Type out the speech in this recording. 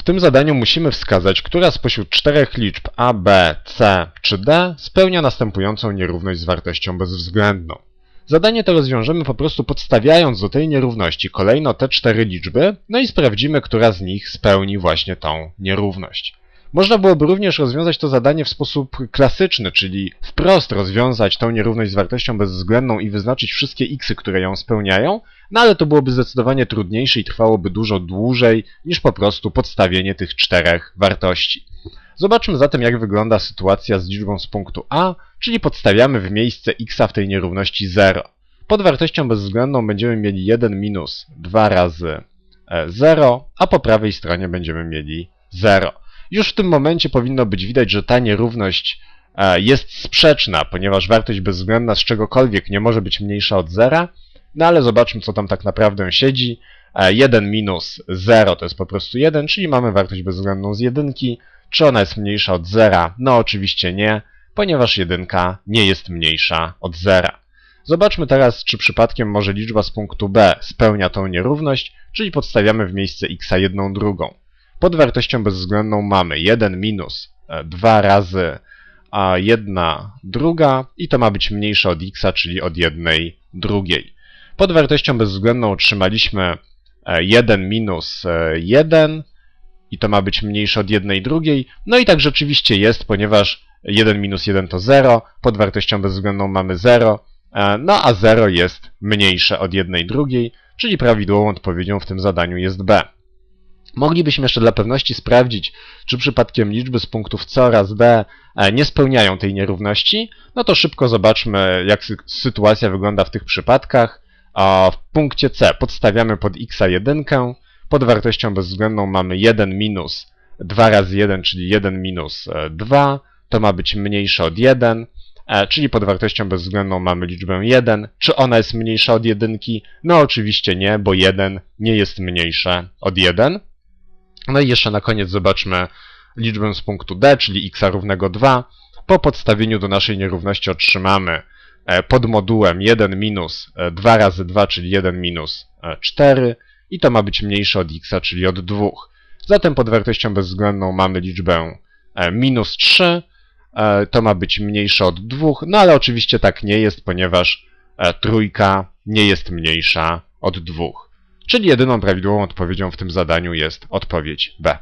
W tym zadaniu musimy wskazać, która spośród czterech liczb a, b, c czy d spełnia następującą nierówność z wartością bezwzględną. Zadanie to rozwiążemy po prostu podstawiając do tej nierówności kolejno te cztery liczby, no i sprawdzimy, która z nich spełni właśnie tą nierówność. Można byłoby również rozwiązać to zadanie w sposób klasyczny, czyli wprost rozwiązać tą nierówność z wartością bezwzględną i wyznaczyć wszystkie xy, które ją spełniają, no ale to byłoby zdecydowanie trudniejsze i trwałoby dużo dłużej niż po prostu podstawienie tych czterech wartości. Zobaczmy zatem, jak wygląda sytuacja z liczbą z punktu A, czyli podstawiamy w miejsce x w tej nierówności 0. Pod wartością bezwzględną będziemy mieli 1 minus 2 razy e, 0, a po prawej stronie będziemy mieli 0. Już w tym momencie powinno być widać, że ta nierówność e, jest sprzeczna, ponieważ wartość bezwzględna z czegokolwiek nie może być mniejsza od 0, no ale zobaczmy, co tam tak naprawdę siedzi. E, 1 minus 0 to jest po prostu 1, czyli mamy wartość bezwzględną z jedynki. Czy ona jest mniejsza od 0? No oczywiście nie, ponieważ jedynka nie jest mniejsza od 0. Zobaczmy teraz, czy przypadkiem może liczba z punktu B spełnia tą nierówność, czyli podstawiamy w miejsce x jedną drugą. Pod wartością bezwzględną mamy 1 minus e, 2 razy a 1 druga i to ma być mniejsze od x, czyli od 1 drugiej. Pod wartością bezwzględną otrzymaliśmy e, 1 minus e, 1 i to ma być mniejsze od 1 drugiej. No i tak rzeczywiście jest, ponieważ 1 minus 1 to 0, pod wartością bezwzględną mamy 0, e, no a 0 jest mniejsze od 1 drugiej, czyli prawidłową odpowiedzią w tym zadaniu jest B. Moglibyśmy jeszcze dla pewności sprawdzić, czy przypadkiem liczby z punktów C oraz D e, nie spełniają tej nierówności. No to szybko zobaczmy, jak sy- sytuacja wygląda w tych przypadkach. W punkcie C podstawiamy pod x 1, pod wartością bezwzględną mamy 1 minus 2 razy 1, czyli 1 minus e, 2, to ma być mniejsze od 1, e, czyli pod wartością bezwzględną mamy liczbę 1. Czy ona jest mniejsza od 1? No oczywiście nie, bo 1 nie jest mniejsze od 1. No i jeszcze na koniec zobaczmy liczbę z punktu D, czyli x równego 2. Po podstawieniu do naszej nierówności otrzymamy e, pod modułem 1 minus e, 2 razy 2, czyli 1 minus e, 4 i to ma być mniejsze od x, czyli od 2. Zatem pod wartością bezwzględną mamy liczbę e, minus 3, e, to ma być mniejsze od 2, no ale oczywiście tak nie jest, ponieważ e, trójka nie jest mniejsza od 2. Czyli jedyną prawidłową odpowiedzią w tym zadaniu jest odpowiedź B.